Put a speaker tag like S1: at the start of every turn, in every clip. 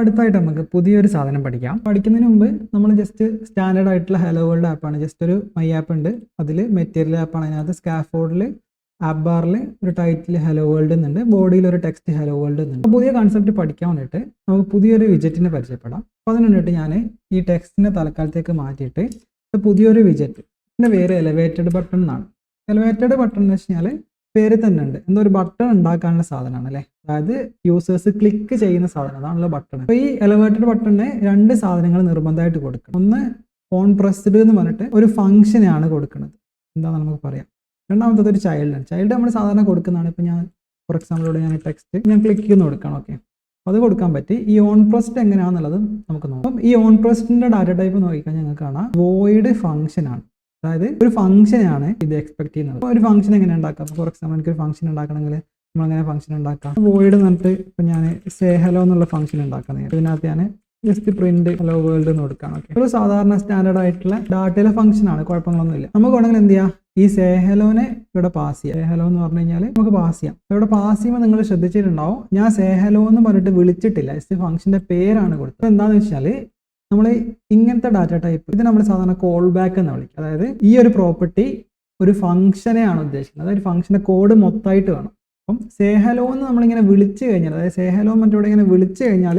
S1: അടുത്തായിട്ട് നമുക്ക് പുതിയൊരു സാധനം പഠിക്കാം. പഠിക്കുന്നതിന് മുമ്പ് നമ്മൾ ജസ്റ്റ് സ്റ്റാൻഡേർഡ് ആയിട്ടുള്ള ഹലോ വേൾഡ് ആപ്പാണ് ജസ്റ്റ് ഒരു മൈ ആപ്പ് ഉണ്ട്. അതിൽ മെറ്റീരിയൽ ആപ്പാണ് അതിനകത്ത് സ്കാഫോർഡിൽ ആപ്പ് ബാറിൽ ഒരു ടൈറ്റിൽ ഹലോ വേൾഡ് എന്നുണ്ട് ബോഡിയിൽ ഒരു ടെക്സ്റ്റ് ഹലോ വേൾഡ് എന്നുണ്ട് പുതിയ കൺസെപ്റ്റ് പഠിക്കാൻ വേണ്ടിയിട്ട് നമുക്ക് പുതിയൊരു വിജറ്റിനെ പരിചയപ്പെടാം. അപ്പോൾ അതിന് വേണ്ടിയിട്ട് ഞാൻ ഈ ടെക്സ്റ്റിനെ തൽക്കാലത്തേക്ക് മാറ്റിയിട്ട് പുതിയൊരു വിജറ്റ് ഇതിന്റെ പേര് എലവേറ്റഡ് ബട്ടൺ എന്നാണ്. എലവേറ്റഡ് ബട്ടൺ എന്ന് വെച്ച് കഴിഞ്ഞാൽ പേര് തന്നെ ഉണ്ട്. എന്തോ ഒരു ബട്ടൺ ഉണ്ടാക്കാനുള്ള സാധനമാണ് അല്ലേ? അതായത് യൂസേഴ്സ് ക്ലിക്ക് ചെയ്യുന്ന സാധനം. അതാണല്ലോ ബട്ടൺ അപ്പോൾ ഈ എലവേറ്റഡ് ബട്ടണിന് രണ്ട് സാധനങ്ങൾ നിർബന്ധമായിട്ട് കൊടുക്കണം. ഒന്ന് ഓൺ പ്രസ്ഡ് എന്ന് പറഞ്ഞിട്ട് ഒരു ഫംഗ്ഷനാണ് കൊടുക്കുന്നത്. എന്താണെന്ന് നമുക്ക് പറയാം. രണ്ടാമത്തത് ഒരു ചൈൽഡാണ് ചൈൽഡ് നമ്മൾ സാധാരണ കൊടുക്കുന്നതാണ്. ഇപ്പോൾ ഞാൻ ഫോർ എക്സാമ്പിൾ ഇവിടെ ഞാൻ ടെക്സ്റ്റ് ഞാൻ ക്ലിക്ക് ചെയ്യുന്ന കൊടുക്കണം. ഓക്കെ അത് കൊടുക്കാൻ പറ്റി. ഈ ഓൺ പ്രസ്റ്റ് എങ്ങനെയാണെന്നുള്ളത് നമുക്ക് നോക്കാം. ഈ ഓൺ പ്രസ്ഡിന്റെ ഡാറ്റ ടൈപ്പ് നോക്കിക്കഴിഞ്ഞാൽ ഞങ്ങൾക്ക് കാണാം. വോയിഡ് ഫംഗ്ഷൻ ആണ്. അതായത് ഒരു ഫംഗ്ഷനാണ് ഇത് എക്സ്പെക്ട് ചെയ്യുന്നത്. ഒരു ഫംഗ്ഷൻ എങ്ങനെ ഉണ്ടാക്കാം? ഫോർ എക്സാമ്പിൾ എനിക്ക് ഒരു ഫംഗ്ഷൻ ഉണ്ടാക്കണമെങ്കിൽ നമ്മൾ അങ്ങനെ ഫംഗ്ഷൻ ഉണ്ടാക്കാം വോയിഡ് എന്നിട്ട് ഇപ്പം ഞാൻ സേ ഹലോ എന്നുള്ള ഫംഗ്ഷൻ ഉണ്ടാക്കുന്നത് ഇതിനകത്ത് ഞാൻ ജസ്റ്റ് പ്രിന്റ് ഹലോ വേൾഡ് എന്ന് കൊടുക്കാം. ഓക്കെ ഒരു സാധാരണ സ്റ്റാൻഡേർഡ് ആയിട്ടുള്ള ഡാറ്റയിലെ ഫംഗ്ഷൻ ആണ്. കുഴപ്പങ്ങളൊന്നുമില്ല നമുക്ക് വേണമെങ്കിൽ എന്ത് ചെയ്യാം? ഈ സേഹലോനെ ഇവിടെ പാസ് ചെയ്യാം. സേഹലോ എന്ന് പറഞ്ഞു കഴിഞ്ഞാൽ നമുക്ക് പാസ് ചെയ്യാം. ഇവിടെ പാസ് ചെയ്യുമ്പോൾ നിങ്ങൾ ശ്രദ്ധിച്ചിട്ടുണ്ടാവും. ഞാൻ സേഹലോ എന്ന് പറഞ്ഞിട്ട് വിളിച്ചിട്ടില്ല. ജസ്റ്റ് ഫംഗ്ഷന്റെ പേരാണ് കൊടുത്തത്. എന്താണെന്ന് വെച്ചാൽ നമ്മൾ ഇങ്ങനത്തെ ഡാറ്റ ടൈപ്പ് ഇത് നമ്മൾ സാധാരണ കോൾ ബാക്ക് എന്ന് വിളിക്കും. അതായത് ഈ ഒരു പ്രോപ്പർട്ടി ഒരു ഫംഗ്ഷനെയാണ് ഉദ്ദേശിക്കുന്നത്. അതായത് ഫംഗ്ഷന്റെ കോഡ് മൊത്തമായിട്ട് വേണം. അപ്പം സേഹലോ എന്ന് നമ്മളിങ്ങനെ വിളിച്ചു കഴിഞ്ഞാൽ അതായത് സേഹലോ മറ്റോടെ ഇങ്ങനെ വിളിച്ചു കഴിഞ്ഞാൽ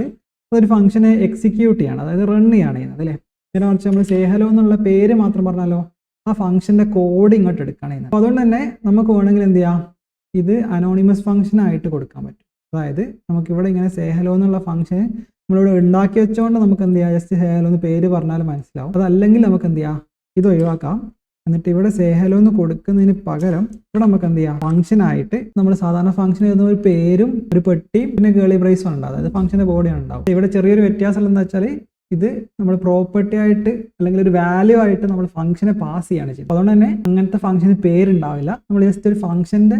S1: അതൊരു ഫംഗ്ഷനെ എക്സിക്യൂട്ട് ചെയ്യാണ്. അതായത് റൺ ചെയ്യാണ് ചെയ്യുന്നത് അല്ലേ? ഇതിനെ മറിച്ച് നമ്മൾ സേഹലോ എന്നുള്ള പേര് മാത്രം പറഞ്ഞാലോ ആ ഫംഗ്ഷന്റെ കോഡ് ഇങ്ങോട്ട് എടുക്കുകയാണ് ചെയ്യുന്നത്. അപ്പോൾ അതുകൊണ്ട് തന്നെ നമുക്ക് വേണമെങ്കിൽ എന്ത് ചെയ്യാം? ഇത് അനോണിമസ് ഫംഗ്ഷൻ ആയിട്ട് കൊടുക്കാൻ പറ്റും. അതായത് നമുക്കിവിടെ ഇങ്ങനെ സേഹലോ എന്നുള്ള ഫംഗ്ഷൻ നമ്മളിവിടെ ഉണ്ടാക്കി വെച്ചുകൊണ്ട് നമുക്ക് എന്ത് ചെയ്യാം ജസ്റ്റ് സേഹലോ എന്ന് പേര് പറഞ്ഞാൽ മനസ്സിലാവും. അതല്ലെങ്കിൽ നമുക്ക് എന്ത് ചെയ്യാം ഇത് ഒഴിവാക്കാം. എന്നിട്ട് ഇവിടെ സേഹലോ എന്ന് കൊടുക്കുന്നതിന് പകരം ഇവിടെ നമുക്ക് എന്ത് ചെയ്യാം ഫംഗ്ഷൻ ആയിട്ട് നമ്മൾ സാധാരണ ഫംഗ്ഷൻ എഴുതുന്ന ഒരു പേരും ഒരു പെട്ടിയും പിന്നെ കേളി പ്രൈസും ഉണ്ടാവും അതായത് ഫംഗ്ഷന്റെ ബോഡിയാണ് ഉണ്ടാവും. ഇവിടെ ചെറിയൊരു വ്യത്യാസം എന്താ വെച്ചാൽ ഇത് നമ്മൾ പ്രോപ്പർട്ടി ആയിട്ട് അല്ലെങ്കിൽ ഒരു വാല്യൂ ആയിട്ട് നമ്മൾ ഫംഗ്ഷനെ പാസ് ചെയ്യാണ് ചെയ്യുന്നത്. അതുകൊണ്ട് തന്നെ അങ്ങനത്തെ ഫംഗ്ഷന് പേരുണ്ടാവില്ല നമ്മൾ ജസ്റ്റ് ഒരു ഫംഗ്ഷന്റെ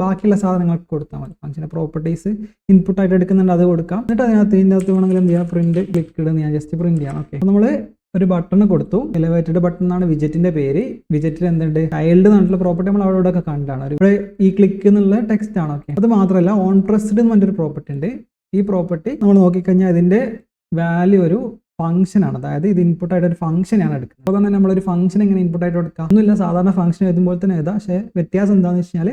S1: ബാക്കിയുള്ള സാധനങ്ങൾക്ക് കൊടുത്താൽ മതി. ഫംഗ്ഷന്റെ പ്രോപ്പർട്ടീസ് ഇൻപുട്ടായിട്ട് എടുക്കുന്നുണ്ട് അത് കൊടുക്കാം. എന്നിട്ട് അതിനകത്ത് ഇതിന്റെ അകത്ത് വേണമെങ്കിൽ എന്ത് ചെയ്യാം? പ്രിന്റ് ക്ലിക്ക് ഇടുന്ന ഞാൻ ജസ്റ്റ് പ്രിന്റ് ചെയ്യാം ഓക്കെ നമ്മൾ ഒരു ബട്ടൺ കൊടുത്തു. എലവേറ്റഡ് ബട്ടൺ എന്നാണ് വിജറ്റിന്റെ പേര്. വിജറ്റിൽ എന്തുണ്ട്? ചൈൽഡ് എന്നുള്ള പ്രോപ്പർട്ടി നമ്മൾ അവിടെ ഒക്കെ കണ്ടാണ്. ഇവിടെ ഈ ക്ലിക്ക് എന്നുള്ള ടെക്സ്റ്റ് ആണ്. ഓക്കെ അത് മാത്രമല്ല ഓൺ പ്രസ്ഡ് എന്ന് പറഞ്ഞൊരു പ്രോപ്പർട്ടി ഉണ്ട്. ഈ പ്രോപ്പർട്ടി നമ്മൾ നോക്കിക്കഴിഞ്ഞാൽ ഇതിന്റെ വാല്യൂ ഒരു ഫംഗ്ഷൻ ആണ്. അതായത് ഇത് ഇൻപുട്ട് ആയിട്ട് ഒരു ഫംഗ്ഷനാണ് എടുക്കുന്നത്. അപ്പോൾ തന്നെ നമ്മളൊരു ഫംഗ്ഷൻ എങ്ങനെ ഇൻപുട്ട് ആയിട്ട് കൊടുക്കാം ഒന്നുമില്ല സാധാരണ ഫംഗ്ഷൻ എഴുതുമ്പോൾ തന്നെ എഴുതാം. പക്ഷേ വ്യത്യാസം എന്താണെന്ന് വെച്ച് കഴിഞ്ഞാൽ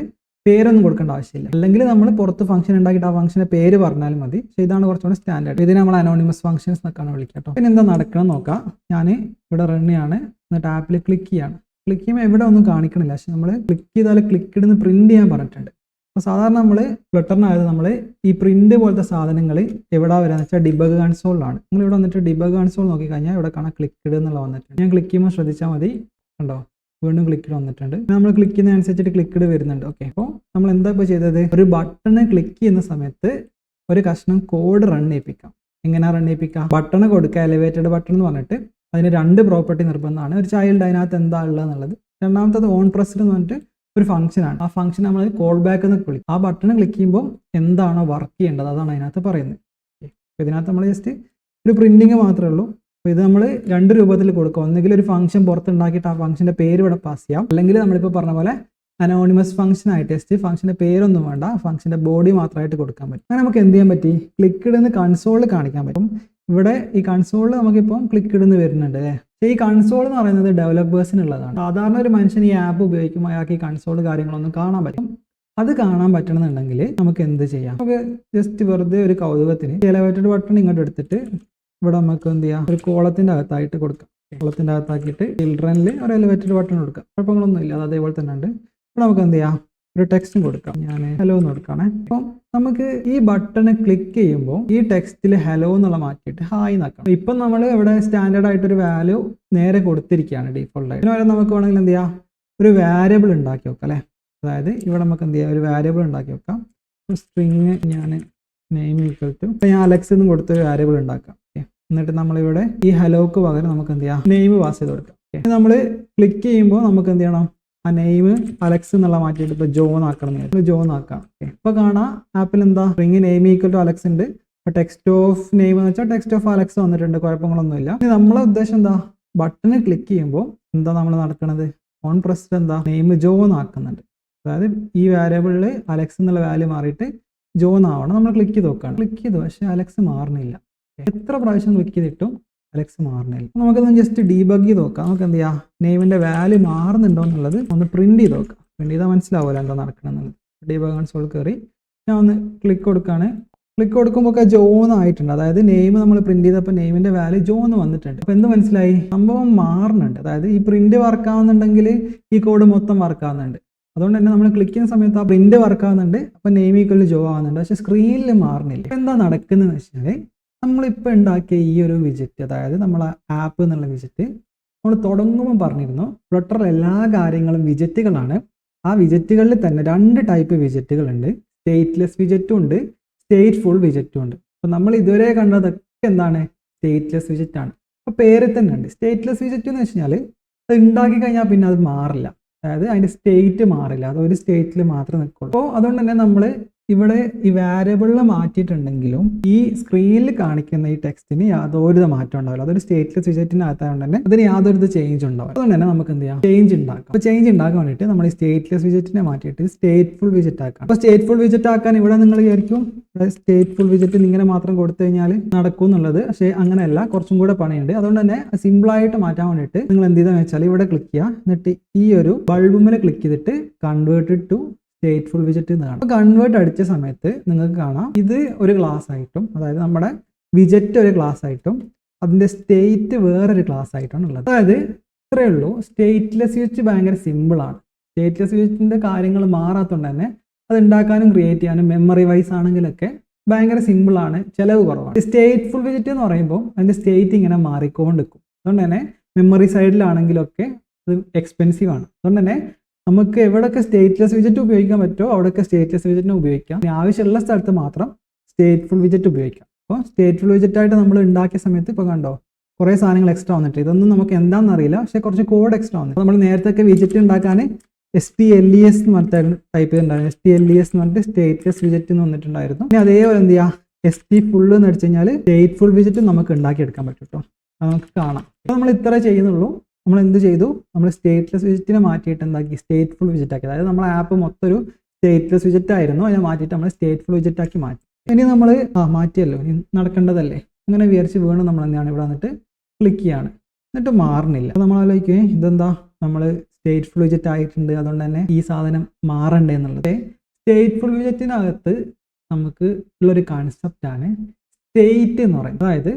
S1: പേരൊന്നും കൊടുക്കേണ്ട ആവശ്യമില്ല. അല്ലെങ്കിൽ നമ്മൾ പുറത്ത് ഫംഗ്ഷൻ ഉണ്ടാക്കിയിട്ട് ആ ഫംഗ്ഷന്റെ പേര് പറഞ്ഞാൽ മതി. പക്ഷേ ഇതാണ് കുറച്ചുകൂടെ സ്റ്റാൻഡേർഡ് ഇതിനെ നമ്മൾ അനോണിമസ് ഫംഗ്ഷൻസ് എന്നൊക്കെയാണ് വിളിക്കാം കേട്ടോ. പിന്നെ എന്താ നടക്കണം നോക്കാം. ഞാൻ ഇവിടെ റൺ ചെയ്യാണ്. എന്നിട്ട് ആപ്പിൽ ക്ലിക്ക് ചെയ്യാണ്. ക്ലിക്ക് ചെയ്യുമ്പോൾ എവിടെ ഒന്നും കാണിക്കണില്ല. പക്ഷെ നമ്മൾ ക്ലിക്ക് ചെയ്താൽ ക്ലിക്ക് ഇടുന്ന് പ്രിന്റ് ചെയ്യാൻ പറഞ്ഞിട്ടുണ്ട്. അപ്പോൾ സാധാരണ നമ്മൾ ഫ്ലട്ടറിനായത് നമ്മൾ ഈ പ്രിന്റ് പോലത്തെ സാധനങ്ങൾ എവിടെ വരാന്ന് വെച്ചാൽ ഡിബഗ് കൺസോളിലാണ് നിങ്ങൾ ഇവിടെ വന്നിട്ട് ഡിബഗ് കൺസോൾ നോക്കിക്കഴിഞ്ഞാൽ ഇവിടെ കാണാൻ ക്ലിക്ക് എന്നുള്ള വന്നിട്ടുണ്ട്. ഞാൻ ക്ലിക്ക് ചെയ്യുമ്പോൾ ശ്രദ്ധിച്ചാൽ മതി. കണ്ടോ? വീണ്ടും ക്ലിക്കിഡ് വന്നിട്ടുണ്ട്. നമ്മൾ ക്ലിക്ക് ചെയ്യുന്ന അനുസരിച്ചിട്ട് ക്ലിക്കിഡ് വരുന്നുണ്ട്. ഓക്കെ അപ്പോൾ നമ്മൾ എന്താ ഇപ്പോൾ ചെയ്തത്? ഒരു ബട്ടണ് ക്ലിക്ക് ചെയ്യുന്ന സമയത്ത് ഒരു കഷ്ണം കോഡ് റൺ ചെയ്യിപ്പിക്കാം. എങ്ങനെയാ റൺ ചെയ്യിപ്പിക്കാം? ബട്ടൺ കൊടുക്കുക എലിവേറ്റഡ് ബട്ടൺ എന്ന് പറഞ്ഞിട്ട് അതിന് രണ്ട് പ്രോപ്പർട്ടി നിർബന്ധമാണ്. ഒരു ചൈൽഡ് അതിനകത്ത് എന്താ ഉള്ളത് എന്നുള്ളത്. രണ്ടാമത്തത് ഓൺ പ്രസ്ഡ് എന്ന് പറഞ്ഞിട്ട് ഒരു ഫംഗ്ഷനാണ് ആ ഫംഗ്ഷൻ നമ്മൾ കോൾ ബാക്ക് എന്ന് വിളിക്കും ആ ബട്ടൺ ക്ലിക്ക് ചെയ്യുമ്പോൾ എന്താണോ വർക്ക് ചെയ്യേണ്ടത്? അതാണ് അതിനകത്ത് പറയുന്നത്. ഇതിനകത്ത് നമ്മൾ ജസ്റ്റ് ഒരു പ്രിന്റിങ് മാത്രമേ ഉള്ളൂ. അപ്പോൾ ഇത് നമ്മൾ രണ്ട് രൂപത്തിൽ കൊടുക്കുക ഒന്നുകിൽ ഒരു ഫംഗ്ഷൻ പുറത്തുണ്ടാക്കിയിട്ട് ആ ഫംഗ്ഷന്റെ പേര് ഇവിടെ പാസ് ചെയ്യാം. അല്ലെങ്കിൽ നമ്മളിപ്പോൾ പറഞ്ഞ പോലെ അനോണിമസ് ഫംഗ്ഷൻ ആയിട്ട് ടെസ്റ്റ് ഫംഗ്ഷന്റെ പേരൊന്നും വേണ്ട. ഫംഗ്ഷന്റെ ബോഡി മാത്രമായിട്ട് കൊടുക്കാൻ പറ്റും. അങ്ങനെ നമുക്ക് എന്ത് ചെയ്യാൻ പറ്റി? ക്ലിക്ക് ഇടുന്ന കൺസോളിൽ കാണിക്കാൻ പറ്റും. ഇവിടെ ഈ കൺസോളിൽ നമുക്കിപ്പം ക്ലിക്ക് ഇടുന്ന വരുന്നുണ്ട് അല്ലേ? ഈ കൺസോൾ എന്ന് പറയുന്നത് ഡെവലപ്പേഴ്സിനുള്ളതാണ് സാധാരണ ഒരു മനുഷ്യൻ ഈ ആപ്പ് ഉപയോഗിക്കുമ്പോൾ അയാൾക്ക് ഈ കൺസോൾ കാര്യങ്ങളൊന്നും കാണാൻ പറ്റും. അത് കാണാൻ പറ്റണമെന്നുണ്ടെങ്കിൽ നമുക്ക് എന്ത് ചെയ്യാം? നമുക്ക് ജസ്റ്റ് വെറുതെ ഒരു കൗതുകത്തിന് എലവേറ്റഡ് ബട്ടൺ ഇങ്ങോട്ട് എടുത്തിട്ട് ഇവിടെ നമുക്ക് എന്ത് ചെയ്യാം? ഒരു കോളത്തിന്റെ അകത്തായിട്ട് കൊടുക്കാം. കോളത്തിന്റെ അകത്താക്കിയിട്ട് ചിൽഡ്രനിൽ ഒരു എലിവേറ്റഡ് ബട്ടൺ കൊടുക്കാം. കുഴപ്പങ്ങളൊന്നും ഇല്ല. അത് അതേപോലെ തന്നെ ഉണ്ട്. ഇവിടെ നമുക്ക് എന്ത് ചെയ്യാം? ഒരു ടെക്സ്റ്റും കൊടുക്കാം. ഞാൻ ഹലോ എന്ന് കൊടുക്കാണേ അപ്പം നമുക്ക് ഈ ബട്ടൺ ക്ലിക്ക് ചെയ്യുമ്പോൾ ഈ ടെക്സ്റ്റിൽ ഹലോ എന്നുള്ള മാറ്റിയിട്ട് ഹായ് എന്നാക്കാം ഇപ്പം നമ്മൾ ഇവിടെ സ്റ്റാൻഡേർഡ് ആയിട്ട് ഒരു വാല്യൂ നേരെ കൊടുത്തിരിക്കുകയാണ് ഡീഫോൾട്ട് ആയിട്ട്. ഇതിന് നമുക്ക് വേണമെങ്കിൽ എന്ത് ചെയ്യാം? ഒരു വാരിയബിൾ ഉണ്ടാക്കി വെക്കാം അല്ലേ? അതായത് ഇവിടെ നമുക്ക് എന്ത് ചെയ്യാം? ഒരു വാരിയബിൾ ഉണ്ടാക്കി വെക്കാം. സ്ട്രിങ് ഞാൻ നെയിം ഈക്വൽ ടു ഞാൻ അലക്സ് എന്ന് കൊടുത്ത ഒരു വാരിയബിൾ ഉണ്ടാക്കാം. എന്നിട്ട് നമ്മളിവിടെ ഈ ഹലോക്ക് പകരം നമുക്ക് എന്ത് ചെയ്യാം? നെയിം പാസ് ചെയ്ത് കൊടുക്കാം. നമ്മൾ ക്ലിക്ക് ചെയ്യുമ്പോൾ നമുക്ക് എന്ത് ചെയ്യണം? ആ നെയിം അലക്സ് എന്നുള്ള മാറ്റിയിട്ട് ഇപ്പോൾ ജോൺ ആക്കണം എന്ന് ജോൺ ആക്കാം ഇപ്പോൾ കാണാം ആപ്പിൽ എന്താ? റിങ് നെയിം ഈക്വൽ ടു അലക്സ് ഉണ്ട്. ഇപ്പോൾ ടെക്സ്റ്റ് ഓഫ് നെയിം എന്ന് വെച്ചാൽ ടെക്സ്റ്റ് ഓഫ് അലക്സ് വന്നിട്ടുണ്ട്. കുഴപ്പങ്ങളൊന്നുമില്ല. ഇനി നമ്മളെ ഉദ്ദേശം എന്താ? ബട്ടൺ ക്ലിക്ക് ചെയ്യുമ്പോൾ എന്താ നമ്മൾ നടക്കുന്നത് ഓൺ പ്രസ്ഡ് എന്താ? നെയിം ജോൺ ആക്കുന്നുണ്ട് അതായത് ഈ വാരിയബിളിൽ അലക്സ് എന്നുള്ള വാല്യൂ മാറിയിട്ട് ജോൺ ആവണം നമ്മൾ ക്ലിക്ക് ചെയ്ത് നോക്കുകയാണ് ക്ലിക്ക് ചെയ്തു. പക്ഷേ അലക്സ് മാറണില്ല. എത്ര പ്രാവശ്യം ക്ലിക്ക് ചെയ്തിട്ടും അലക്സ് മാറുന്നില്ല നമുക്കൊന്ന് ജസ്റ്റ് ഡീബഗ് ചെയ്ത് നോക്കാം. നമുക്ക് എന്ത് ചെയ്യാം? നെയിമിന്റെ വാല്യൂ മാറുന്നുണ്ടോ എന്നുള്ളത് ഒന്ന് പ്രിന്റ് ചെയ്ത് നോക്കാം. പ്രിന്റ് ചെയ്താൽ മനസ്സിലാവുമല്ലോ എന്താ നടക്കണമെന്നുള്ളത് ഡീബഗ് കൺസോൾ കയറി ഞാൻ ഒന്ന് ക്ലിക്ക് കൊടുക്കുകയാണ് ക്ലിക്ക് കൊടുക്കുമ്പോൾ ഒക്കെ ജോന്ന് ആയിട്ടുണ്ട്. അതായത് നെയിം നമ്മൾ പ്രിന്റ് ചെയ്തപ്പോൾ നെയിമിന്റെ വാല്യൂ ജോന്ന് വന്നിട്ടുണ്ട്. അപ്പോൾ എന്ത് മനസ്സിലായി? സംഭവം മാറുന്നുണ്ട് അതായത് ഈ പ്രിന്റ് വർക്ക് ആവുന്നുണ്ടെങ്കിൽ ഈ കോഡ് മൊത്തം വർക്ക് ആവുന്നുണ്ട്. അതുകൊണ്ട് തന്നെ നമ്മൾ ക്ലിക്ക് ചെയ്യുന്ന സമയത്ത് ആ പ്രിന്റ് വർക്ക് ആവുന്നുണ്ട്. അപ്പോൾ നെയിം ഈക്വൽ ജോ ആവുന്നുണ്ട്. പക്ഷെ സ്ക്രീനിൽ മാറുന്നില്ല എന്താ നടക്കുന്നതെന്ന് വെച്ചാൽ നമ്മളിപ്പോൾ ഉണ്ടാക്കിയ ഈ ഒരു വിജിറ്റ് അതായത് നമ്മൾ ആപ്പ് എന്നുള്ള വിജിറ്റ് നമ്മൾ തുടങ്ങുമ്പോൾ പറഞ്ഞിരുന്നു ഫ്ലട്ടറിൽ എല്ലാ കാര്യങ്ങളും വിജറ്റുകളാണ് ആ വിജറ്റുകളിൽ തന്നെ രണ്ട് ടൈപ്പ് വിജറ്റുകൾ ഉണ്ട് സ്റ്റേറ്റ്ലെസ് വിജറ്റും ഉണ്ട് സ്റ്റേറ്റ് ഫുൾ വിജറ്റും ഉണ്ട്. അപ്പോൾ നമ്മൾ ഇതുവരെ കണ്ടതൊക്കെ എന്താണ്? സ്റ്റേറ്റ്ലെസ് വിജറ്റ് ആണ്. അപ്പോൾ പേര് തന്നെ ഉണ്ട്. സ്റ്റേറ്റ്ലെസ് വിജറ്റ് എന്ന് വെച്ച് കഴിഞ്ഞാൽ അത് ഉണ്ടാക്കി കഴിഞ്ഞാൽ പിന്നെ അത് മാറില്ല. അതായത് അതിന്റെ സ്റ്റേറ്റ് മാറില്ല. അത് ഒരു സ്റ്റേറ്റിൽ മാത്രമേ നിൽക്കുള്ളൂ അപ്പോൾ അതുകൊണ്ട് തന്നെ നമ്മൾ ഇവിടെ ഈ വാരിയബിളിൽ മാറ്റിയിട്ടുണ്ടെങ്കിലും ഈ സ്ക്രീനിൽ കാണിക്കുന്ന ഈ ടെക്സ്റ്റിന് യാതൊരു മാറ്റം ഉണ്ടാവില്ല. അതൊരു സ്റ്റേറ്റ്ലെസ് വിജറ്റിനകത്തായതുകൊണ്ട് തന്നെ അതിന് യാതൊരു ചേഞ്ച് ഉണ്ടാവില്ല. അതുകൊണ്ട് തന്നെ നമുക്ക് എന്ത് ചെയ്യാം? ചേഞ്ച് ഉണ്ടാക്കാം. അപ്പോൾ ചേഞ്ച് ഉണ്ടാക്കാൻ വേണ്ടിയിട്ട് നമ്മൾ ഈ സ്റ്റേറ്റ്ലെസ് വിജറ്റിനെ മാറ്റിയിട്ട് സ്റ്റേറ്റ്ഫുൾ വിജറ്റ് ആക്കാം. അപ്പോൾ സ്റ്റേറ്റ്ഫുൾ വിജറ്റ് ആക്കാൻ ഇവിടെ നിങ്ങൾ വിചാരിക്കും സ്റ്റേറ്റ്ഫുൾ വിജറ്റ് ഇങ്ങനെ മാത്രം കൊടുത്തു കഴിഞ്ഞാൽ നടക്കും എന്നുള്ളത്. പക്ഷേ അങ്ങനെയല്ല കുറച്ചും കൂടെ പണിയുണ്ട്. അതുകൊണ്ട് തന്നെ സിമ്പിൾ ആയിട്ട് മാറ്റാൻ വേണ്ടിയിട്ട് നിങ്ങൾ എന്ത് ചെയ്താൽ വെച്ചാൽ ഇവിടെ ക്ലിക്ക് ചെയ്യുക. എന്നിട്ട് ഈ ഒരു ബൾബുമിൽ ക്ലിക്ക് ചെയ്തിട്ട് കൺവേർട്ടഡ് ടു സ്റ്റേറ്റ്ഫുൾ വിജറ്റ് എന്ന് കാണാം കൺവേർട്ട് അടിച്ച സമയത്ത് നിങ്ങൾക്ക് കാണാം. ഇത് ഒരു ക്ലാസ് ആയിട്ടും അതായത് നമ്മുടെ വിജറ്റ് ഒരു ക്ലാസ് ആയിട്ടും അതിന്റെ സ്റ്റേറ്റ് വേറൊരു ക്ലാസ് ആയിട്ടാണ് ഉള്ളത്. അതായത് ഇത്രയേ ഉള്ളൂ. സ്റ്റേറ്റ്ലെസ് വിജറ്റ് ഭയങ്കര സിമ്പിൾ ആണ്. സ്റ്റേറ്റ്ലെസ് വിജറ്റിന്റെ കാര്യങ്ങൾ മാറാത്തതുകൊണ്ട് തന്നെ അത് ഉണ്ടാക്കാനും ക്രിയേറ്റ് ചെയ്യാനും മെമ്മറി വൈസ് ആണെങ്കിലൊക്കെ ഭയങ്കര സിമ്പിൾ ആണ്. ചിലവ് കുറവാണ്. സ്റ്റേറ്റ്ഫുൾ വിജറ്റ് എന്ന് പറയുമ്പോൾ അതിന്റെ സ്റ്റേറ്റ് ഇങ്ങനെ മാറിക്കൊണ്ടിരിക്കും. അതുകൊണ്ട് തന്നെ മെമ്മറി സൈഡിലാണെങ്കിലൊക്കെ അത് എക്സ്പെൻസീവ് ആണ്. അതുകൊണ്ട് തന്നെ നമുക്ക് എവിടെയൊക്കെ സ്റ്റേറ്റ്ലെസ് വിജറ്റ് ഉപയോഗിക്കാൻ പറ്റുമോ അവിടെയൊക്കെ സ്റ്റേറ്റ്ലെസ് വിജറ്റിനെ ഉപയോഗിക്കാം. ആവശ്യമുള്ള സ്ഥലത്ത് മാത്രം സ്റ്റേറ്റ്ഫുൾ വിജറ്റ് ഉപയോഗിക്കാം. അപ്പോൾ സ്റ്റേറ്റ്ഫുൾ വിജറ്റ് ആയിട്ട് നമ്മൾ ഉണ്ടാക്കിയ സമയത്ത് ഇപ്പോൾ കണ്ടോ കുറേ സാധനങ്ങൾ എക്സ്ട്രാ വന്നിട്ട് ഇതൊന്നും നമുക്ക് എന്താണെന്ന് അറിയില്ല പക്ഷേ കുറച്ച് കോഡ് എക്സ്ട്രാ വന്നു നമ്മൾ നേരത്തെ ഒക്കെ വിജറ്റ് ഉണ്ടാക്കാൻ S T L E S എന്ന് പറഞ്ഞിട്ട് ടൈപ്പ് ചെയ്തിട്ടുണ്ടായിരുന്നു. S T L E S എന്ന് പറഞ്ഞിട്ട് സ്റ്റേറ്റ്ലെസ് വിജറ്റ് എന്ന് വന്നിട്ടുണ്ടായിരുന്നു. ഇനി അതേപോലെ എന്ത് ചെയ്യുക എസ് ടി ഫുൾ എന്ന് അടിച്ചു കഴിഞ്ഞാൽ സ്റ്റേറ്റ്ഫുൾ വിജറ്റ് നമുക്ക് ഉണ്ടാക്കിയെടുക്കാൻ പറ്റും കേട്ടോ. നമുക്ക് കാണാം. അപ്പോൾ നമ്മൾ ഇത്ര ചെയ്യുന്നുള്ളൂ. നമ്മൾ എന്ത് ചെയ്തു? നമ്മൾ സ്റ്റേറ്റ്ലെസ് വിജിറ്റിനെ മാറ്റിയിട്ട് എന്താക്കി? സ്റ്റേറ്റ്ഫുൾ വിജിറ്റ് ആക്കി. അതായത് നമ്മളെ ആപ്പ് മൊത്തം ഒരു സ്റ്റേറ്റ്ലെസ് വിജിറ്റ് ആയിരുന്നു. അതിനെ മാറ്റിയിട്ട് നമ്മൾ സ്റ്റേറ്റ്ഫുൾ വിജിറ്റ് ആക്കി മാറ്റി. ഇനി നമ്മൾ ആ മാറ്റിയല്ലോ. ഇനി നടക്കേണ്ടതല്ലേ? അങ്ങനെ വിചാരിച്ച് വീണ്ടും നമ്മൾ എന്താണ് ഇവിടെ വന്നിട്ട് ക്ലിക്ക് ചെയ്യാണ്. എന്നിട്ട് മാറണില്ല. നമ്മൾ ആലോചിക്കുകയും ഇതെന്താ? നമ്മൾ സ്റ്റേറ്റ്ഫുൾ വിജിറ്റ് ആയിട്ടുണ്ട്. അതുകൊണ്ട് തന്നെ ഈ സാധനം മാറണ്ടേ എന്നുള്ളത്. സ്റ്റേറ്റ്ഫുൾ വിജറ്റിനകത്ത് നമുക്ക് ഉള്ളൊരു കൺസെപ്റ്റാണ് സ്റ്റേറ്റ് എന്ന് പറയുന്നത്. അതായത്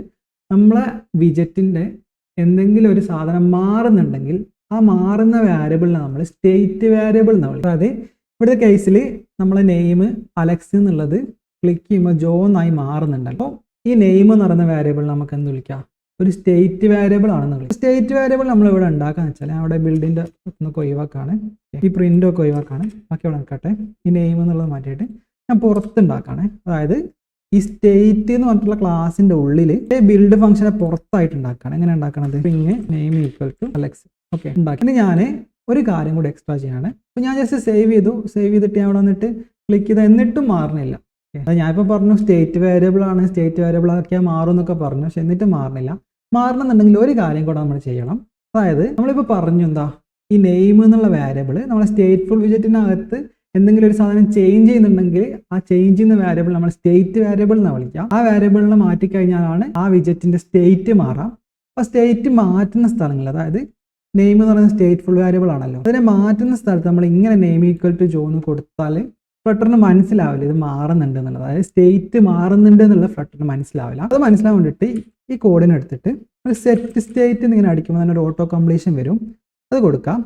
S1: നമ്മളെ വിജറ്റിന്റെ എന്തെങ്കിലും ഒരു സാധനം മാറുന്നുണ്ടെങ്കിൽ ആ മാറുന്ന വാരിയബിളിനെ നമ്മൾ സ്റ്റേറ്റ് വാരിയബിൾ എന്ന് വിളിക്കും. അതായത് ഇവിടുത്തെ കേസിൽ നമ്മളെ നെയിം അലക്സ് എന്നുള്ളത് ക്ലിക്ക് ചെയ്യുമ്പോൾ ജോ എന്നായി അപ്പോൾ ഈ നെയിം എന്ന് പറയുന്ന വാരിയബിൾ നമുക്ക് എന്ത് വിളിക്കാം? ഒരു സ്റ്റേറ്റ് വാരിയബിൾ ആണെന്ന് വിളിക്കും. സ്റ്റേറ്റ് വാരിയബിൾ നമ്മൾ ഇവിടെ ഉണ്ടാക്കാന്ന് വെച്ചാൽ അവിടെ ബിൽഡിന്റെ ഒന്നൊക്കെ ഒഴിവാക്കാണ്. ഈ പ്രിന്റൊക്കെ ഒഴിവാക്കാണ്. ബാക്കി അവിടെ നിൽക്കട്ടെ. ഈ നെയിം എന്നുള്ളത് മാറ്റിയിട്ട് ഞാൻ പുറത്തുണ്ടാക്കാണ് അതായത് ഈ സ്റ്റേറ്റ് എന്ന് പറഞ്ഞിട്ടുള്ള ക്ലാസിന്റെ ഉള്ളിൽ ബിൽഡ് ഫംഗ്ഷനെ പുറത്തായിട്ട് ഉണ്ടാക്കുകയാണ് എങ്ങനെ ഉണ്ടാക്കണത്? Name equal to Alex okay ഉണ്ടാക്കി. ഇനി ഞാൻ ഒരു കാര്യം കൂടി എക്സ്ട്രാ ചെയ്യാണ്. അപ്പോൾ ഞാൻ ജസ്റ്റ് സേവ് ചെയ്തു. സേവ് ചെയ്തിട്ട് ഞാൻ അവിടെ വന്നിട്ട് ക്ലിക്ക് ചെയ്ത്. എന്നിട്ടും മാറുന്നില്ല. ഞാനിപ്പോൾ പറഞ്ഞു സ്റ്റേറ്റ് വേരിയബിൾ ആണ്. സ്റ്റേറ്റ് വേരിയബിൾ ആക്കിയാൽ മാറും എന്നൊക്കെ പറഞ്ഞു. പക്ഷെ എന്നിട്ട് മാറണില്ല മാറണമെന്നുണ്ടെങ്കിൽ ഒരു കാര്യം കൂടെ നമ്മൾ ചെയ്യണം. അതായത് നമ്മളിപ്പോൾ പറഞ്ഞു എന്താ ഈ നെയിം എന്നുള്ള വേരിയബിൾ നമ്മളെ സ്റ്റേറ്റ് ഫുൾ വിജറ്റിനകത്ത് എന്തെങ്കിലും ഒരു സാധനം ചേഞ്ച് ചെയ്യുന്നുണ്ടെങ്കിൽ ആ ചേഞ്ച് ചെയ്യുന്ന വാരിയബിൾ നമ്മൾ സ്റ്റേറ്റ് വാരിയബിൾ എന്ന് വിളിക്കാം ആ വാരിയബിളിനെ മാറ്റിക്കഴിഞ്ഞാലാണ് ആ വിജറ്റിന്റെ സ്റ്റേറ്റ് മാറാം. അപ്പോൾ സ്റ്റേറ്റ് മാറ്റുന്ന സ്ഥലങ്ങൾ അതായത് നെയിം എന്ന് പറയുന്നത് സ്റ്റേറ്റ്ഫുൾ വാരിയബിൾ ആണല്ലോ. അതിനെ മാറ്റുന്ന സ്ഥലത്ത് നമ്മൾ ഇങ്ങനെ നെയിം ഈക്വൽ ടു ജോ എന്ന് കൊടുത്താൽ ഫ്ലട്ടറിന് മനസ്സിലാവില്ല ഇത് മാറുന്നുണ്ട് എന്നുള്ളത്. അതായത് സ്റ്റേറ്റ് മാറുന്നുണ്ട് എന്നുള്ള ഫ്ലട്ടറിന് മനസ്സിലാവില്ല. അത് മനസ്സിലാൻ വേണ്ടിയിട്ട് ഈ കോഡിനെടുത്തിട്ട് ഒരു സെറ്റ് സ്റ്റേറ്റ് ഇങ്ങനെ അടിക്കുമ്പോൾ തന്നെ ഒരു ഓട്ടോ കംപ്ലീഷൻ വരും. അത് കൊടുക്കാം.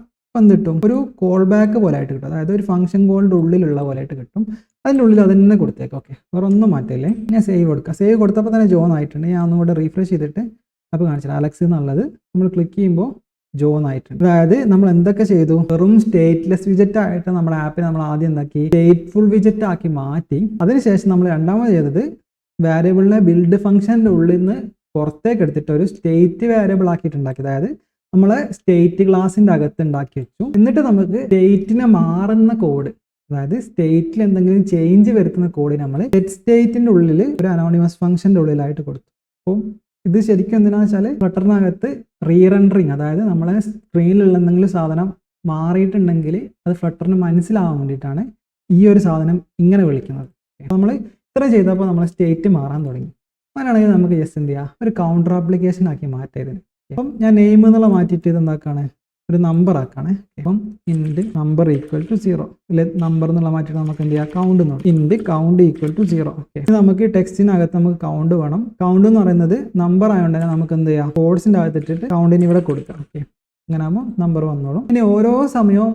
S1: കിട്ടും ഒരു കോൾ ബാക്ക് പോലെ ആയിട്ട് കിട്ടും. അതായത് ഒരു ഫംഗ്ഷൻ കോളിന്റെ ഉള്ളിലുള്ള പോലെ ആയിട്ട് കിട്ടും. അതിന്റെ ഉള്ളിൽ അത് തന്നെ കൊടുത്തേക്ക്. ഓക്കെ വേറെ ഒന്നും മാറ്റില്ലേ? ഞാൻ സേവ് കൊടുക്കാം. സേവ് കൊടുത്തപ്പോൾ തന്നെ ജോൺ ആയിട്ടുണ്ട്. ഞാൻ ഒന്നും കൂടെ റീഫ്രഷ് ചെയ്തിട്ട് അപ്പോൾ കാണിച്ചില്ല അലക്സ് എന്നുള്ളത്. നമ്മൾ ക്ലിക്ക് ചെയ്യുമ്പോൾ ജോൺ ആയിട്ടുണ്ട്. അതായത് നമ്മൾ എന്തൊക്കെ ചെയ്തു? വെറും സ്റ്റേറ്റ്ലെസ് വിജറ്റ് ആയിട്ട് നമ്മുടെ ആപ്പിനെ നമ്മൾ ആദ്യം എന്താക്കി? സ്റ്റേറ്റ്ഫുൾ വിജറ്റ് ആക്കി മാറ്റി. അതിനുശേഷം നമ്മൾ രണ്ടാമത് ചെയ്തത് വാരിയബിളിനെ ബിൽഡ് ഫംഗ്ഷന്റെ ഉള്ളിൽ നിന്ന് പുറത്തേക്ക് എടുത്തിട്ട് ഒരു സ്റ്റേറ്റ് വാരിയബിൾ ആക്കിയിട്ടുണ്ടാക്കി അതായത് നമ്മളെ സ്റ്റേറ്റ് ക്ലാസിന്റെ അകത്ത് ഉണ്ടാക്കി വെച്ചു. എന്നിട്ട് നമുക്ക് സ്റ്റേറ്റിനെ മാറുന്ന കോഡ് അതായത് സ്റ്റേറ്റിൽ എന്തെങ്കിലും ചേഞ്ച് വരുത്തുന്ന കോഡ് നമ്മൾ സെറ്റ് സ്റ്റേറ്റിന്റെ ഉള്ളിൽ ഒരു അനോണിമസ് ഫംഗ്ഷന്റെ ഉള്ളിലായിട്ട് കൊടുത്തു. അപ്പം ഇത് ശരിക്കും എന്തിനാ വെച്ചാൽ ഫ്ലട്ടറിനകത്ത് റീറണ്ടറിങ് അതായത് നമ്മളെ സ്ക്രീനിലുള്ള എന്തെങ്കിലും സാധനം മാറിയിട്ടുണ്ടെങ്കിൽ അത് ഫ്ലട്ടറിന് മനസ്സിലാവാൻ വേണ്ടിയിട്ടാണ് ഈ ഒരു സാധനം ഇങ്ങനെ വിളിക്കുന്നത്. നമ്മൾ ഇത്ര ചെയ്തപ്പോൾ നമ്മളെ സ്റ്റേറ്റ് മാറാൻ തുടങ്ങി. അങ്ങനെയാണെങ്കിൽ നമുക്ക് ജസ്റ്റ് എന്ത് ചെയ്യാം? ഒരു കൗണ്ടർ ആപ്ലിക്കേഷൻ ആക്കി മാറ്റാം ഇതിന് അപ്പം ഞാൻ നെയിം എന്നുള്ള മാറ്റിയിട്ട് ഇത് എന്താക്കാണ്? ഒരു നമ്പർ ആക്കാണ്. അപ്പം int number equal to zero അല്ലെ നമ്പർ എന്നുള്ള മാറ്റിയിട്ട് നമുക്ക് എന്ത് ചെയ്യാം? കൗണ്ട് എന്ന് int count equal to zero okay. നമുക്ക് ടെക്സ്റ്റിനകത്ത് നമുക്ക് കൗണ്ട് വേണം. കൗണ്ട് എന്ന് പറയുന്നത് നമ്പർ ആയതുകൊണ്ട് തന്നെ നമുക്ക് എന്ത് ചെയ്യാം? കോഡ്സിന്റെ അകത്ത് ഇട്ടിട്ട് കൗണ്ടിന് ഇവിടെ കൊടുക്കാം. ഓക്കെ. അങ്ങനെ ആകുമ്പോൾ നമ്പർ വന്നോളും. ഇനി ഓരോ സമയവും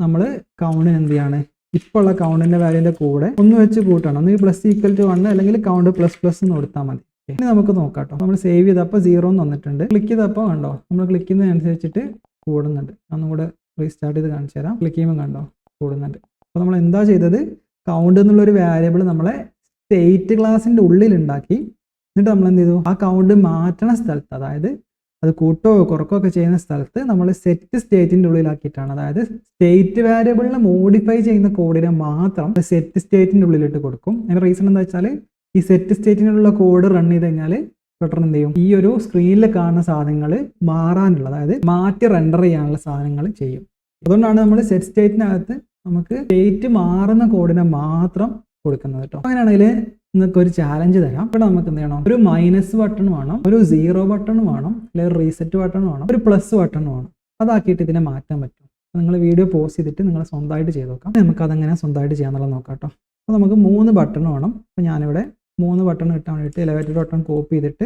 S1: നമ്മൾ കൗണ്ടിന് എന്ത് ചെയ്യാണ്? ഇപ്പോൾ ഉള്ള കൗണ്ടിന്റെ വാല്യൂന്റെ കൂടെ ഒന്ന് വെച്ച് കൂട്ടണം. ഒന്നുകിൽ പ്ലസ് ഈക്വൽ ടു വൺ അല്ലെങ്കിൽ കൗണ്ട് പ്ലസ് പ്ലസ് എന്ന് കൊടുത്താൽ മതി. ഇനി നമുക്ക് നോക്കാം കേട്ടോ നമ്മൾ സേവ് ചെയ്തപ്പോൾ സീറോ എന്ന് വന്നിട്ടുണ്ട്. ക്ലിക്ക് ചെയ്തപ്പോൾ കണ്ടോ? നമ്മൾ ക്ലിക്ക് ചെയ്യുന്നതനുസരിച്ചിട്ട് കൂടുന്നുണ്ട്. ഒന്നും കൂടെ റീസ്റ്റാർട്ട് ചെയ്ത് കാണിച്ചു തരാം. ക്ലിക്ക് ചെയ്യുമ്പോൾ കണ്ടോ? കൂടുന്നുണ്ട്. അപ്പോൾ നമ്മൾ എന്താ ചെയ്തത്? കൗണ്ട് എന്നുള്ളൊരു വാരിയബിൾ നമ്മളെ സ്റ്റേറ്റ് ക്ലാസ്സിന്റെ ഉള്ളിൽ ഉണ്ടാക്കി എന്നിട്ട് നമ്മൾ എന്ത് ചെയ്തു? ആ കൗണ്ട് മാറ്റണ സ്ഥലത്ത് അതായത് അത് കൂട്ടോ കുറക്കോ ഒക്കെ ചെയ്യുന്ന സ്ഥലത്ത് നമ്മൾ സെറ്റ് സ്റ്റേറ്റിന്റെ ഉള്ളിലാക്കിയിട്ടാണ്. അതായത് സ്റ്റേറ്റ് വാരിയബിളിനെ മോഡിഫൈ ചെയ്യുന്ന കോഡിനെ മാത്രം സെറ്റ് സ്റ്റേറ്റിന്റെ ഉള്ളിലിട്ട് കൊടുക്കും. അതിന്റെ റീസൺ എന്താ വെച്ചാൽ ഈ സെറ്റ് സ്റ്റേറ്റിനുള്ള കോഡ് റൺ ചെയ്ത് കഴിഞ്ഞാൽ പെട്ടെന്ന് എന്ത് ചെയ്യും? ഈ ഒരു സ്ക്രീനിൽ കാണുന്ന സാധനങ്ങൾ മാറാനുള്ള അതായത് മാറ്റി റെൻഡർ ചെയ്യാനുള്ള സാധനങ്ങൾ ചെയ്യും. അതുകൊണ്ടാണ് നമ്മൾ സെറ്റ് സ്റ്റേറ്റിനകത്ത് നമുക്ക് സ്റ്റേറ്റ് മാറുന്ന കോഡിനെ മാത്രം കൊടുക്കുന്നത് കേട്ടോ. അങ്ങനെയാണെങ്കിൽ നിങ്ങൾക്ക് ഒരു ചാലഞ്ച് തരാം. ഇവിടെ നമുക്ക് എന്ത് ചെയ്യണം? ഒരു മൈനസ് ബട്ടൺ വേണം ഒരു സീറോ ബട്ടൺ വേണം അല്ലെങ്കിൽ റീസെറ്റ് ബട്ടൺ വേണം ഒരു പ്ലസ് ബട്ടൺ വേണം. അതാക്കിയിട്ട് ഇതിനെ മാറ്റാൻ പറ്റും. നിങ്ങൾ വീഡിയോ പോസ്റ്റ് ചെയ്തിട്ട് നിങ്ങൾ സ്വന്തമായിട്ട് ചെയ്ത് നോക്കാം. നമുക്ക് അതെങ്ങനെ സ്വന്തമായിട്ട് ചെയ്യാന്നുള്ളത് നോക്കാം കേട്ടോ. അപ്പോൾ നമുക്ക് മൂന്ന് ബട്ടൺ വേണം. അപ്പോൾ ഞാനിവിടെ മൂന്ന് ബട്ടൺ കിട്ടാൻ വേണ്ടിയിട്ട് എലവേറ്റഡ് ബട്ടൺ കോപ്പി ചെയ്തിട്ട്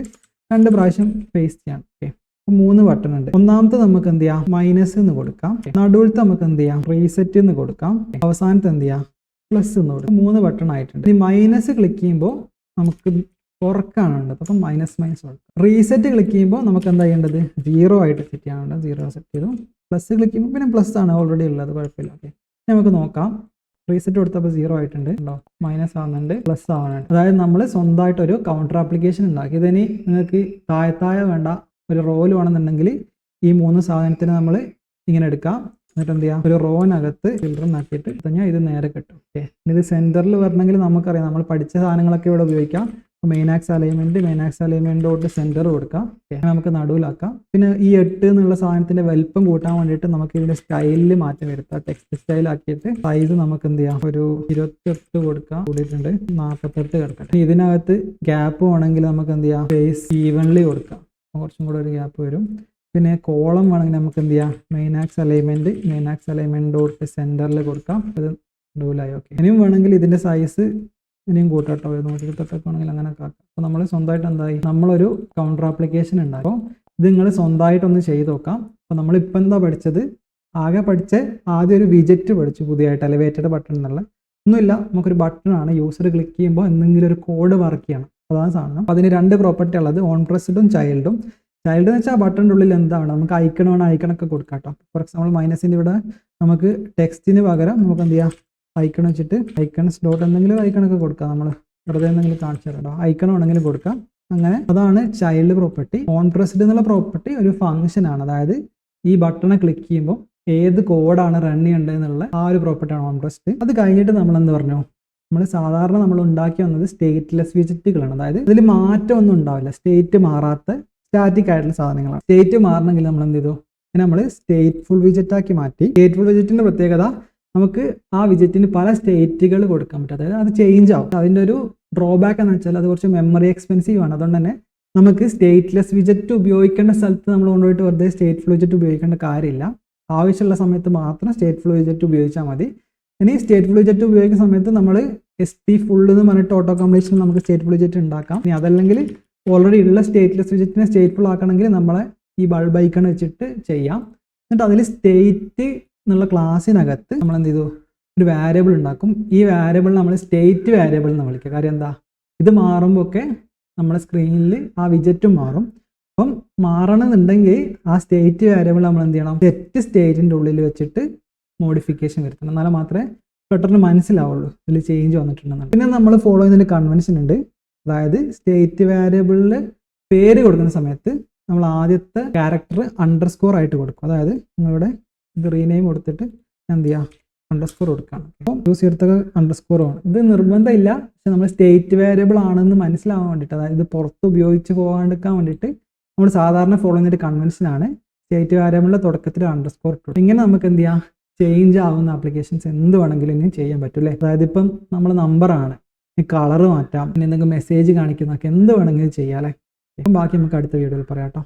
S1: രണ്ട് പ്രാവശ്യം പേസ്റ്റ് ചെയ്യാം. ഓക്കെ മൂന്ന് ബട്ടൺ ഉണ്ട്. ഒന്നാമത്തെ നമുക്ക് എന്ത് ചെയ്യാം? മൈനസ് എന്ന് കൊടുക്കാം. നടുവിലത്തെ നമുക്ക് എന്ത് ചെയ്യാം? റീസെറ്റ് എന്ന് കൊടുക്കാം. അവസാനത്തെ എന്ത് ചെയ്യാം? പ്ലസ് എന്ന് കൊടുക്കാം. മൂന്ന് ബട്ടൺ ആയിട്ടുണ്ട്. ഈ മൈനസ് ക്ലിക്ക് ചെയ്യുമ്പോൾ നമുക്ക് കുറക്കാണ് വേണ്ടത്. അപ്പം മൈനസ് മൈനസ് കൊടുക്കാം റീസെറ്റ് ക്ലിക്ക് ചെയ്യുമ്പോൾ നമുക്ക് എന്താ ചെയ്യേണ്ടത്? സീറോ ആയിട്ട് സെറ്റ് ചെയ്യാനുണ്ട്. സീറോ സെറ്റ് ചെയ്തു. പ്ലസ് ക്ലിക്ക് ചെയ്യുമ്പോൾ പിന്നെ പ്ലസ് ആണ് ഓൾറെഡി ഉള്ളത്. കുഴപ്പമില്ല. ഓക്കെ നമുക്ക് നോക്കാം. റീസെറ്റ് കൊടുത്തപ്പോൾ സീറോ ആയിട്ടുണ്ട്. ഉണ്ടോ? മൈനസ് ആവുന്നുണ്ട് പ്ലസ് ആവുന്നുണ്ട്. അതായത് നമ്മൾ സ്വന്തമായിട്ട് ഒരു കൗണ്ടർ ആപ്ലിക്കേഷൻ ഉണ്ടാക്കി. ഇതിനി നിങ്ങൾക്ക് താഴത്തായ വേണ്ട ഒരു റോൽ വേണമെന്നുണ്ടെങ്കിൽ ഈ മൂന്ന് സാധനത്തിന് നമ്മൾ ഇങ്ങനെ എടുക്കാം. എന്നിട്ട് എന്ത് ചെയ്യാം? ഒരു റോനകത്ത് നട്ടിട്ട് കഴിഞ്ഞാൽ ഇത് നേരെ കിട്ടും. ഓക്കെ ഇത് സെന്ററിൽ വരണമെങ്കിൽ നമുക്കറിയാം. നമ്മൾ പഠിച്ച സാധനങ്ങളൊക്കെ ഇവിടെ ഉപയോഗിക്കാം. Main axis alignment main axis alignment തൊട്ട് സെന്റർ കൊടുക്കാം. നമുക്ക് നടുവിലാക്കാം. പിന്നെ ഈ എട്ട് എന്നുള്ള സാധനത്തിന്റെ വലിപ്പം കൂട്ടാൻ വേണ്ടിയിട്ട് നമുക്ക് ഇതിന്റെ സ്റ്റൈലിൽ മാറ്റം വരുത്താം. ടെക്സ്റ്റ് സ്റ്റൈൽ ആക്കിയിട്ട് സൈസ് നമുക്ക് എന്ത് ചെയ്യാം? ഒരു ഇരുപത്തെട്ട് കൊടുക്കാം. കൂടിയിട്ടുണ്ട്. നാൽപ്പത്തെട്ട് കിടക്കട്ടെ. ഇനി ഇതിനകത്ത് ഗ്യാപ്പ് വേണമെങ്കിൽ നമുക്ക് എന്ത് ചെയ്യാം? ഫേസ് ഈവൻലി കൊടുക്കാം. കുറച്ചും കൂടെ ഒരു ഗ്യാപ്പ് വരും. പിന്നെ കോളം വേണമെങ്കിൽ നമുക്ക് എന്ത് ചെയ്യാം? Main axis alignment main axis alignment തൊട്ട് സെന്ററിൽ കൊടുക്കാം. അത് ഡൂലായി ഓക്കെ ഇനിയും വേണമെങ്കിൽ ഇതിന്റെ സൈസ് ഇനിയും കൂട്ടാട്ടോ. ഒരു നൂറ്റി ഇരുപത്തെട്ടൊക്കെ ആണെങ്കിൽ അങ്ങനെ കാട്ടാം. അപ്പോൾ നമ്മൾ സ്വന്തമായിട്ട് എന്തായി? നമ്മളൊരു കൗണ്ടർ ആപ്ലിക്കേഷൻ ഉണ്ടായി അപ്പോൾ ഇത് നിങ്ങൾ സ്വന്തമായിട്ടൊന്ന് ചെയ്ത് നോക്കാം. അപ്പോൾ നമ്മളിപ്പോൾ എന്താ പഠിച്ചത്? ആകെ പഠിച്ച് ആദ്യം ഒരു വിജറ്റ് പഠിച്ചു പുതിയതായിട്ട് എലിവേറ്റഡ് ബട്ടൺ എന്നുള്ള. ഒന്നുമില്ല നമുക്കൊരു ബട്ടൺ ആണ്. യൂസർ ക്ലിക്ക് ചെയ്യുമ്പോൾ എന്തെങ്കിലും ഒരു കോഡ് വർക്ക് ചെയ്യണം. അതാണ് സാധനം. അപ്പോൾ അതിന് രണ്ട് പ്രോപ്പർട്ടി ഉള്ളത്. ഓൺ പ്രസ്ഡും ചൈൽഡും ചൈൽഡ് എന്ന് വെച്ചാൽ ബട്ടണിന്റെ ഉള്ളിൽ എന്താണ്? നമുക്ക് ഐക്കണോ ഐക്കണൊക്കെ കൊടുക്കാം കേട്ടോ. ഫോർ എക്സാമ്പിൾ മൈനസിന്റെ ഇവിടെ നമുക്ക് ടെക്സ്റ്റിന് പകരം നമുക്ക് എന്ത് ചെയ്യാം? ഐക്കൺ വെച്ചിട്ട് ഐക്കൺസ് ഡോട്ട് എന്തെങ്കിലും ഐക്കണൊക്കെ കൊടുക്കാം നമ്മൾ വെറുതെ എന്തെങ്കിലും കാണിച്ചു തരാം ഐക്കൺ വേണമെങ്കിലും കൊടുക്കാം. അങ്ങനെ അതാണ് ചൈൽഡ് പ്രോപ്പർട്ടി ഓൺ പ്രസ്ഡ് എന്നുള്ള പ്രോപ്പർട്ടി ഒരു ഫംഗ്ഷൻ ആണ്. അതായത് ഈ ബട്ടണെ ക്ലിക്ക് ചെയ്യുമ്പോൾ ഏത് കോഡാണ് റൺ ചെയ്യേണ്ടത് എന്നുള്ള ആ ഒരു പ്രോപ്പർട്ടിയാണ് ഓൺ പ്രസ്ഡ് അത് കഴിഞ്ഞിട്ട് നമ്മൾ എന്ത് പറഞ്ഞു? നമ്മൾ സാധാരണ നമ്മൾ ഉണ്ടാക്കി വന്നത് സ്റ്റേറ്റ്ലെസ് വിജിറ്റുകളാണ് അതായത് ഇതിൽ മാറ്റമൊന്നും ഉണ്ടാവില്ല. സ്റ്റേറ്റ് മാറാത്ത സ്റ്റാറ്റിക് ആയിട്ടുള്ള സാധനങ്ങളാണ്. സ്റ്റേറ്റ് മാറണമെങ്കിൽ നമ്മൾ എന്ത് ചെയ്തു? നമ്മൾ സ്റ്റേറ്റ്ഫുൾ വിജിറ്റ് ആക്കി മാറ്റി. സ്റ്റേറ്റ്ഫുൾ വിജിറ്റിന്റെ പ്രത്യേകത നമുക്ക് ആ വിജറ്റിന് പല സ്റ്റേറ്റുകൾ കൊടുക്കാൻ പറ്റും. അതായത് അത് ചേഞ്ച് ആവും. അതിന്റെ ഒരു ഡ്രോബാക്ക് എന്ന് വെച്ചാൽ അത് കുറച്ച് മെമ്മറി എക്സ്പെൻസീവ് ആണ്. അതുകൊണ്ട് തന്നെ നമുക്ക് സ്റ്റേറ്റ്ലെസ് വിജറ്റ് ഉപയോഗിക്കേണ്ട സ്ഥലത്ത് നമ്മൾ കൊണ്ടുപോയിട്ട് വെറുതെ സ്റ്റേറ്റ് ഫ്ലോ വിജറ്റ് ഉപയോഗിക്കേണ്ട കാര്യമില്ല. ആവശ്യമുള്ള സമയത്ത് മാത്രം സ്റ്റേറ്റ് ഫ്ലോ വിജറ്റ് ഉപയോഗിച്ചാൽ മതി. ഇനി സ്റ്റേറ്റ് ഫ്ലോ വിജറ്റ് ഉപയോഗിക്കുന്ന സമയത്ത് നമ്മൾ എസ് ടി ഫുൾ എന്ന് പറഞ്ഞിട്ട് ഓട്ടോ കംപ്ലീഷൻ നമുക്ക് സ്റ്റേറ്റ് ഫ്ലോ വിജറ്റ് ഉണ്ടാക്കാം. ഇനി അതല്ലെങ്കിൽ ഓൾറെഡി ഉള്ള സ്റ്റേറ്റ്ലെസ് വിജറ്റിനെ സ്റ്റേറ്റ് ഫുൾ ആക്കണമെങ്കിൽ നമ്മളെ ഈ ബൾബ് വെച്ചിട്ട് ചെയ്യാം. എന്നിട്ട് അതിൽ സ്റ്റേറ്റ് എന്നുള്ള ക്ലാസ്സിനകത്ത് നമ്മൾ എന്ത് ചെയ്തു ഒരു വാരിയബിൾ ഉണ്ടാക്കും. ഈ വാരിയബിൾ നമ്മൾ സ്റ്റേറ്റ് വാരിയബിൾ എന്ന് വിളിക്കുക. കാര്യം എന്താ? ഇത് മാറുമ്പോൾ ഒക്കെ നമ്മുടെ സ്ക്രീനിൽ ആ വിജറ്റും മാറും. അപ്പം മാറണമെന്നുണ്ടെങ്കിൽ ആ സ്റ്റേറ്റ് വാരിയബിൾ നമ്മൾ എന്ത് ചെയ്യണം? സെറ്റ് സ്റ്റേറ്റിന്റെ ഉള്ളിൽ വെച്ചിട്ട് മോഡിഫിക്കേഷൻ വരുത്തണം. എന്നാലും മാത്രമേ പെട്ടെന്ന് മനസ്സിലാവുള്ളൂ. ഇതിൽ ചേഞ്ച് വന്നിട്ടുണ്ടെന്നാണ് പിന്നെ നമ്മൾ ഫോളോ ചെയ്യുന്നതിന്റെ കൺവെൻഷൻ ഉണ്ട്. അതായത് സ്റ്റേറ്റ് വാരിയബിളിൽ പേര് കൊടുക്കുന്ന സമയത്ത് നമ്മൾ ആദ്യത്തെ ക്യാരക്ടർ അണ്ടർസ്കോർ ആയിട്ട് കൊടുക്കും. അതായത് നിങ്ങളുടെ ഇത് റീനെയിം കൊടുത്തിട്ട് എന്ത് ചെയ്യുക അണ്ടർസ്കോർ കൊടുക്കുകയാണ്. അപ്പോൾ യൂസ് ചെയ്തൊക്കെ അണ്ടർസ്കോർ ആണ്. ഇത് നിർബന്ധമില്ല. പക്ഷെ നമ്മൾ സ്റ്റേറ്റ് വേരിയബിൾ ആണെന്ന് മനസ്സിലാവാൻ വേണ്ടിയിട്ട് അതായത് പുറത്ത് ഉപയോഗിച്ച് പോകാണ്ടിരിക്കാൻ വേണ്ടിയിട്ട് നമ്മൾ സാധാരണ ഫോളോ ചെയ്യുന്ന കൺവെൻഷനാണ് സ്റ്റേറ്റ് വേരിയബിളിന്റെ തുടക്കത്തിൽ അണ്ടർസ്കോർ ഇട്ടു. ഇങ്ങനെ നമുക്ക് എന്ത് ചെയ്യാം? ചേഞ്ച് ആവുന്ന ആപ്ലിക്കേഷൻസ് എന്ത് വേണമെങ്കിലും ഇനി ചെയ്യാൻ പറ്റും അല്ലേ? അതായത് ഇപ്പം നമ്മൾ നമ്പറാണ് കളർ മാറ്റാം. പിന്നെ എന്തെങ്കിലും മെസ്സേജ് കാണിക്കുന്നതൊക്കെ എന്ത് വേണമെങ്കിലും ചെയ്യാം അല്ലേ? ബാക്കി നമുക്ക് അടുത്ത വീഡിയോയിൽ പറയാം കേട്ടോ.